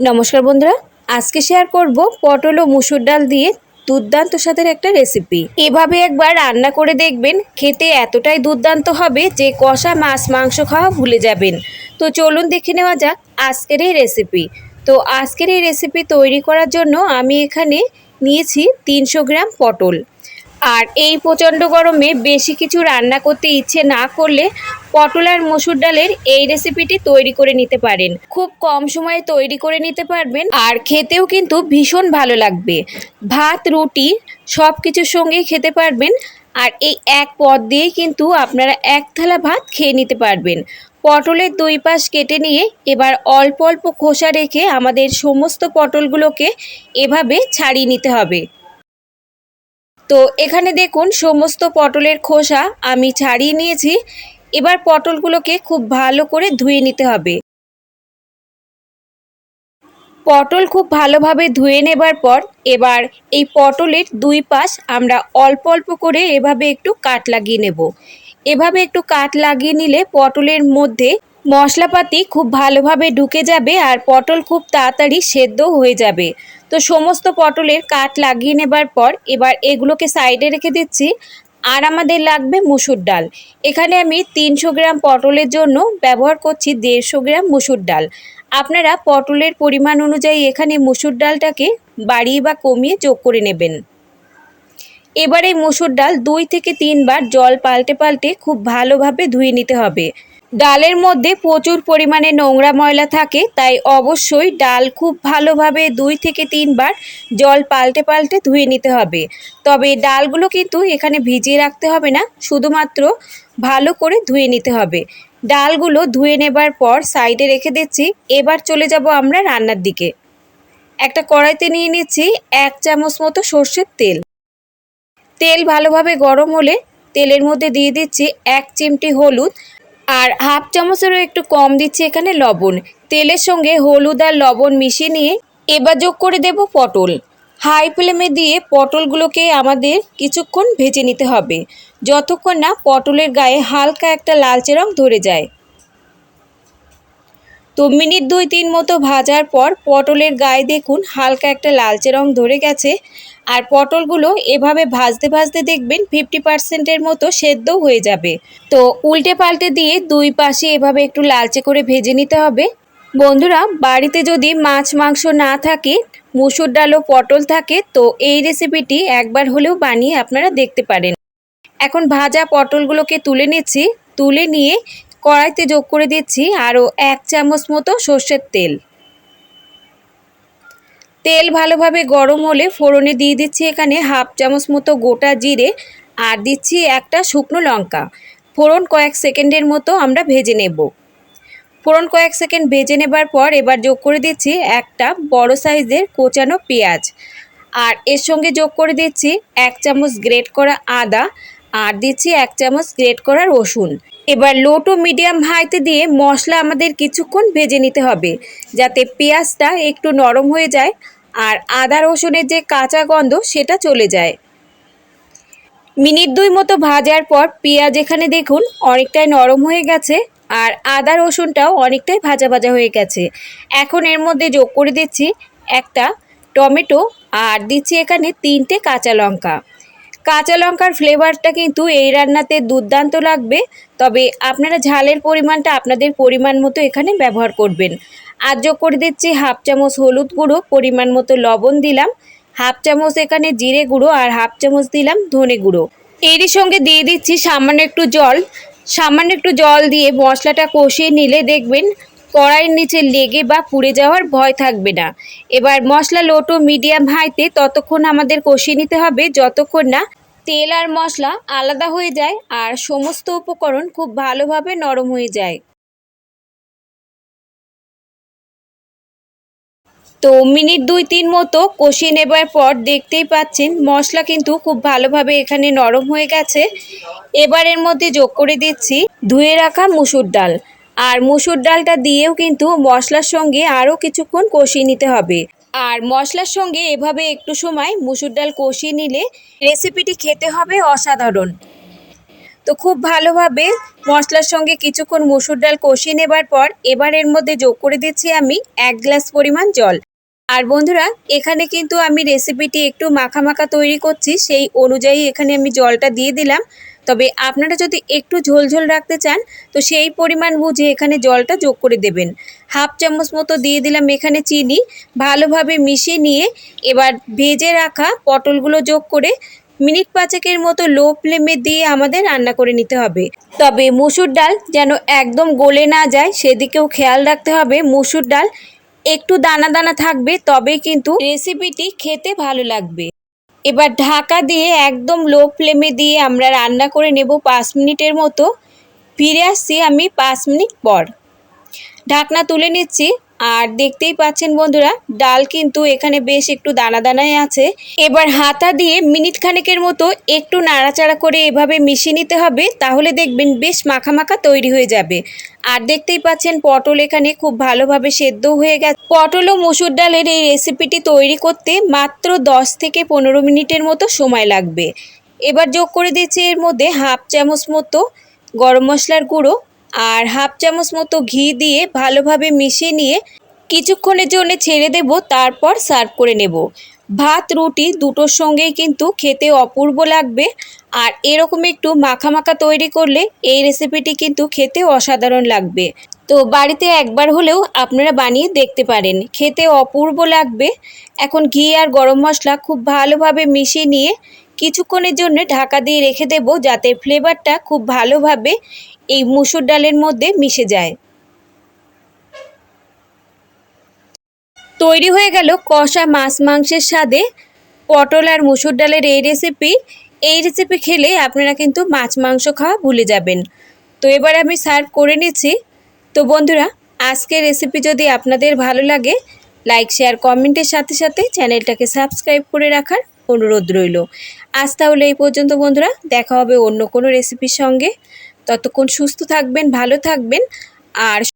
নমস্কার বন্ধুরা, আজকে শেয়ার করব পটল ও মুসুর ডাল দিয়ে দুর্দান্ত স্বাদের একটা রেসিপি এভাবে একবার রান্না করে দেখবেন, খেতে এতটাই দুর্দান্ত হবে যে কষা মাছ মাংস খাওয়া ভুলে যাবেন। তো চলুন দেখে নেওয়া যাক আজকের এই রেসিপি তো আজকের এই রেসিপি তৈরি করার জন্য আমি এখানে নিয়েছি তিনশো গ্রাম পটল। আর এই প্রচণ্ড গরমে বেশি কিছু রান্না করতে ইচ্ছে না করলে পটল আর মসুর ডালের এই রেসিপিটি তৈরি করে নিতে পারেন। খুব কম সময়ে তৈরি করে নিতে পারবেন আর খেতেও কিন্তু ভীষণ ভালো লাগবে। ভাত, রুটি সব কিছুর সঙ্গেই খেতে পারবেন আর এই এক পদ দিয়েই কিন্তু আপনারা এক থালা ভাত খেয়ে নিতে পারবেন। পটলের দুই পাশ কেটে নিয়ে এবার অল্প অল্প খোসা রেখে আমাদের সমস্ত পটলগুলোকে এভাবে ছাড়িয়ে নিতে হবে। তো এখানে দেখুন, সমস্ত পটলের খোসা আমি ছাড়িয়ে নিয়েছি। এবার পটলগুলোকে খুব ভালো করে ধুয়ে নিতে হবে। পটল খুব ভালোভাবে ধুয়ে নেবার পর এবার এই পটলের দুই পাশ আমরা অল্প অল্প করে এভাবে একটু কাট লাগিয়ে নেব। এভাবে একটু কাট লাগিয়ে নিলে পটলের মধ্যে মশলাপাতি খুব ভালোভাবে ঢুকে যাবে আর পটল খুব তাড়াতাড়ি সেদ্ধ হয়ে যাবে। তো সমস্ত পটলের কাট লাগিয়ে নেবার পর এবার এগুলোকে সাইডে রেখে দিচ্ছি। আর আমাদের লাগবে মুসুর ডাল। এখানে আমি তিনশো গ্রাম পটলের জন্য ব্যবহার করছি দেড়শো গ্রাম মুসুর ডাল। আপনারা পটলের পরিমাণ অনুযায়ী এখানে মুসুর ডালটাকে বাড়িয়ে বা কমিয়ে যোগ করে নেবেন। এবার এই মুসুর ডাল দুই থেকে তিনবার জল পাল্টে পাল্টে খুব ভালোভাবে ধুয়ে নিতে হবে। ডালের মধ্যে প্রচুর পরিমাণে নোংরা ময়লা থাকে, তাই অবশ্যই ডাল খুব ভালোভাবে দুই থেকে তিনবার জল পাল্টে পাল্টে ধুয়ে নিতে হবে। তবে ডালগুলো কিন্তু এখানে ভিজিয়ে রাখতে হবে না, শুধুমাত্র ভালো করে ধুয়ে নিতে হবে। ডালগুলো ধুয়ে নেবার পর সাইডে রেখে দিচ্ছি, এবার চলে যাব আমরা রান্নার দিকে। একটা কড়াইতে নিয়ে নিচ্ছি এক চামচ মতো সর্ষের তেল। তেল ভালোভাবে গরম হলে তেলের মধ্যে দিয়ে দিচ্ছি এক চিমটি হলুদ আর হাফ চামচেরও একটু কম দিচ্ছি এখানে লবণ। তেলের সঙ্গে হলুদ আর লবণ মিশিয়ে নিয়ে এবার যোগ করে দেব পটল। হাই ফ্লেমে দিয়ে পটলগুলোকে আমাদের কিছুক্ষণ ভেজে নিতে হবে। যতক্ষণ না পটলের গায়ে হালকা একটা লালচে রং ধরে যায়। তো মিনিট দুই তিন মতো ভাজার পর পটলের গায়ে দেখুন হালকা একটা লালচে রং ধরে গেছে। আর পটলগুলো এভাবে ভাজতে ভাজতে দেখবেন ফিফটি পার্সেন্টের মতো সেদ্ধও হয়ে যাবে। তো উল্টে পাল্টে দিয়ে দুই পাশে এভাবে একটু লালচে করে ভেজে নিতে হবে। বন্ধুরা, বাড়িতে যদি মাছ মাংস না থাকে, মুসুর ডাল ও পটল থাকে, তো এই রেসিপিটি একবার হলেও বানিয়ে আপনারা দেখতে পারেন। এখন ভাজা পটলগুলোকে তুলে নিচ্ছি। তুলে নিয়ে কড়াইতে যোগ করে দিচ্ছি আরও এক চামচ মতো সর্ষের তেল। তেল ভালোভাবে গরম হলে ফোড়নে দিয়ে দিচ্ছি এখানে হাফ চামচ মতো গোটা জিরে আর দিচ্ছি একটা শুকনো লঙ্কা। ফোড়ন কয়েক সেকেন্ডের মতো আমরা ভেজে নেব। ফোড়ন কয়েক সেকেন্ড ভেজে নেবার পর এবার যোগ করে দিচ্ছি একটা বড় সাইজের কোচানো পেঁয়াজ। আর এর সঙ্গে যোগ করে দিচ্ছি এক চামচ গ্রেট করা আদা আর দিচ্ছি এক চামচ গ্রেট করা রসুন। এবার লো টু মিডিয়াম হাইতে দিয়ে মশলা আমাদের কিছুক্ষণ ভেজে নিতে হবে, যাতে পেঁয়াজটা একটু নরম হয়ে যায় আর আদা রসুনের যে কাঁচা গন্ধ সেটা চলে যায়। মিনিট দুই মতো ভাজার পর পেঁয়াজ এখানে দেখুন অনেকটাই নরম হয়ে গেছে আর আদা রসুনটাও অনেকটাই ভাজা ভাজা হয়ে গেছে। এখন এর মধ্যে যোগ করে দিচ্ছি একটা টমেটো আর দিচ্ছি এখানে তিনটে কাঁচা লঙ্কা। কাঁচা লঙ্কার ফ্লেভারটা কিন্তু এই রান্নাতে দুর্দান্ত লাগবে। তবে আপনারা ঝালের পরিমাণটা আপনাদের পরিমাণ মতো এখানে ব্যবহার করবেন। আর যোগ করে দিচ্ছি হাফ চামচ হলুদ গুঁড়ো, পরিমাণ মতো লবণ দিলাম। হাফ চামচ এখানে জিরে গুঁড়ো আর হাফ চামচ দিলাম ধনে গুঁড়ো। এরই সঙ্গে দিয়ে দিচ্ছি সামান্য একটু জল। সামান্য একটু জল দিয়ে মশলাটা কষিয়ে নিলে দেখবেন কড়াইয়ের নিচে লেগে বা পুড়ে যাওয়ার ভয় থাকবে না। এবার মশলা লোটো মিডিয়াম হাইতে ততক্ষণ আমাদের কষিয়ে নিতে হবে, যতক্ষণ না তেল আর মশলা আলাদা হয়ে যায় আর সমস্ত উপকরণ খুব ভালোভাবে নরম হয়ে যায়। তো মিনিট দুই তিন মতো কষিয়ে নেবার পর দেখতেই পাচ্ছেন মশলা কিন্তু খুব ভালোভাবে এখানে নরম হয়ে গেছে। এবারের মধ্যে যোগ করে দিচ্ছি ধুয়ে রাখা মুসুর ডাল। আর মুসুর ডালটা দিয়েও কিন্তু মশলার সঙ্গে আরও কিছুক্ষণ কষিয়ে নিতে হবে। আর মশলার সঙ্গে এভাবে একটু সময় মুসুর ডাল কষিয়ে নিলে রেসিপিটি খেতে হবে অসাধারণ। তো খুব ভালোভাবে মশলার সঙ্গে কিছুক্ষণ মুসুর ডাল কষিয়ে নেবার পর এবার এর মধ্যে যোগ করে দিচ্ছি আমি এক গ্লাস পরিমাণ জল। আর বন্ধুরা, এখানে কিন্তু আমি রেসিপিটি একটু মাখা মাখা তৈরি করছি, সেই অনুযায়ী এখানে আমি জলটা দিয়ে দিলাম। তবে আপনারা যদি একটু ঝোলঝোল রাখতে চান, তো সেই পরিমাণ বুঝে এখানে জলটা যোগ করে দেবেন। হাফ চামচ মতো দিয়ে দিলাম এখানে চিনি, ভালোভাবে মিশিয়ে নিয়ে এবার ভেজে রাখা পটলগুলো যোগ করে মিনিট পাঁচেকের মতো লো ফ্লেমে দিয়ে আমাদের রান্না করে নিতে হবে। তবে মুসুর ডাল যেন একদম গলে না যায়, সেদিকেও খেয়াল রাখতে হবে। মুসুর ডাল একটু দানা দানা থাকবে তবে কিন্তু রেসিপিটি খেতে ভালো লাগবে। এবার ঢাকা দিয়ে একদম লো ফ্লেমে দিয়ে আমরা রান্না করে নেব পাঁচ মিনিটের মতো। ফিরে আসছি আমি পাঁচ মিনিট পর। ঢাকনা তুলে নিচ্ছি। আর দেখতেই পাচ্ছেন বন্ধুরা, ডাল কিন্তু এখানে বেশ একটু দানা দানায় আছে। এবার হাতা দিয়ে মিনিট খানেকের মতো একটু নাড়াচাড়া করে এভাবে মিশিয়ে নিতে হবে, তাহলে দেখবেন বেশ মাখা মাখা তৈরি হয়ে যাবে। আর দেখতেই পাচ্ছেন পটল এখানে খুব ভালোভাবে সেদ্ধ হয়ে গেছে। পটল ও মসুর ডালের এই রেসিপিটি তৈরি করতে মাত্র দশ থেকে পনেরো মিনিটের মতো সময় লাগবে। এবার যোগ করে দিচ্ছি এর মধ্যে হাফ চামচ মতো গরম মশলার গুঁড়ো আর হাফ চামচ মতো ঘি দিয়ে ভালোভাবে মিশিয়ে নিয়ে কিছুক্ষণের জন্য ছেড়ে দেব, তারপর সার্ভ করে নেব। ভাত, রুটি দুটোর সঙ্গেই কিন্তু খেতে অপূর্ব লাগবে। আর এরকম একটু মাখা মাখা তৈরি করলে এই রেসিপিটি কিন্তু খেতে অসাধারণ লাগবে। তো বাড়িতে একবার হলেও আপনারা বানিয়ে দেখতে পারেন, খেতে অপূর্ব লাগবে। এখন ঘি আর গরম মশলা খুব ভালোভাবে মিশিয়ে নিয়ে কিছুক্ষণের জন্য ঢাকা দিয়ে রেখে দেব যাতে ফ্লেভারটা খুব ভালোভাবে এই মুসুর ডালের মধ্যে মিশে যায়। তৈরি হয়ে গেল কষা মাছ মাংসের স্বাদে পটল আর মুসুর ডালের এই রেসিপি এই রেসিপি খেলে আপনারা কিন্তু মাছ মাংস খাওয়া ভুলে যাবেন। তো এবার আমি সার্ভ করে নিচ্ছি। তো বন্ধুরা, আজকের রেসিপি যদি আপনাদের ভালো লাগে লাইক শেয়ার কমেন্টের সাথে সাথে চ্যানেলটাকে সাবস্ক্রাইব করে রাখার অনুরোধ রইল। আজ তাহলে এই পর্যন্ত বন্ধুরা, দেখা হবে অন্য কোনো রেসিপির সঙ্গে। ততক্ষণ সুস্থ থাকবেন, ভালো থাকবেন, আর